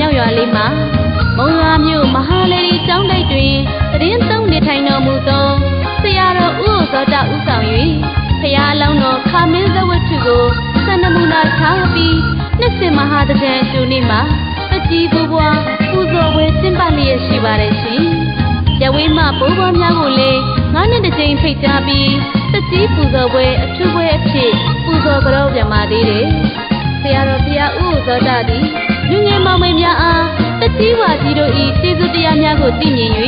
မြောက်ရွာလေးမှာမုံရွာမြို့မဟာလေဒီကျောင်းတိုက်တွင်တရင်သုံးနေထိုင်တော်မူသောဆရာတော်ဦးဇောတဦးဆောင်၍ဖရာအလောင်းတော်ခါမင်းဇဝတ္ထုကိုစန္ဒမူနာထားပြီးနှစ်စင်မဟာတကြံကျူနေ့မှာတကြီးဘွားပူဇော်ဝဲကျင်းပလျက်ရှိပါတယ်ရှင်။ရဝေးမှဘိုးဘွားများကိုလည်းငါးနှစ်တစ်ကြိမ်ဖိတ်ကြားပြီးတကြီးပူဇော်ပွဲအထူးပွဲအဖြစ်ပူဇော်ကြောပြန်ပါသေးတယ်။ ဆရာတော်ဘုရားဦးဇောတသည်လူငယ်မောင်မိန်များအားတကြီးဝါကြီးတို့၏ကျေးဇူးတရားများကိုသိမြင်၍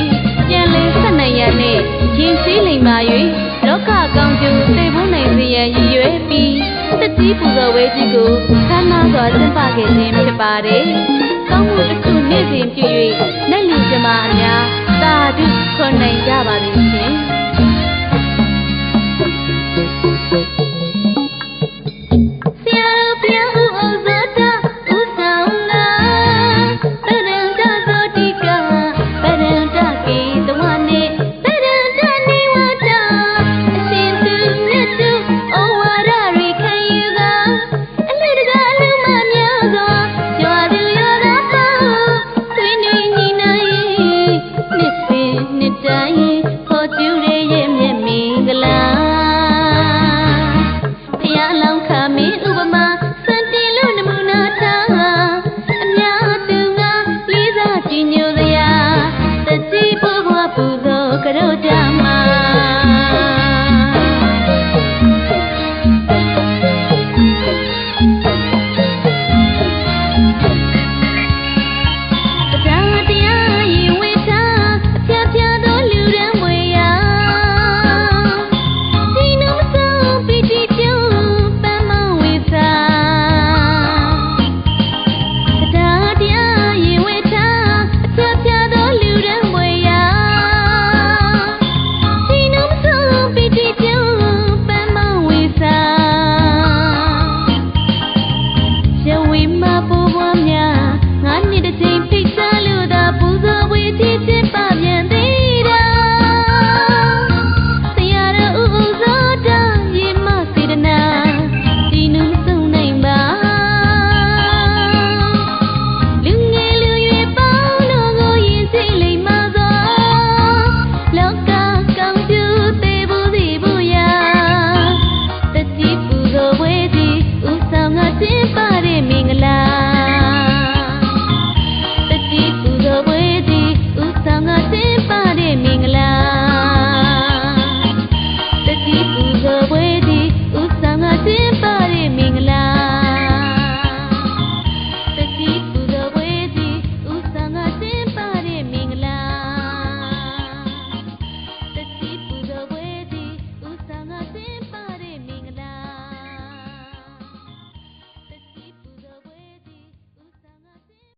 ပြန်လည်ဆက်နိုင်ရန်နှင့်ရင်ရှိလိမ္မာ၍လောကကောင်းကျိုးသိဖို့နိုင်စေရန်ရည်ရွယ်ပြီးတကြီးပူဇော်ဝဲကြီးကိုခမ်းနားစွာကျင်းပခဲ့ခြင်းဖြစ်ပါတယ်။ကောင်းမှုတစ်ခုနေ့စဉ်ပြု၍လက်လီကျမအများသာဓုခွန်နိုင်ကြပါလိမ့်ရှင်။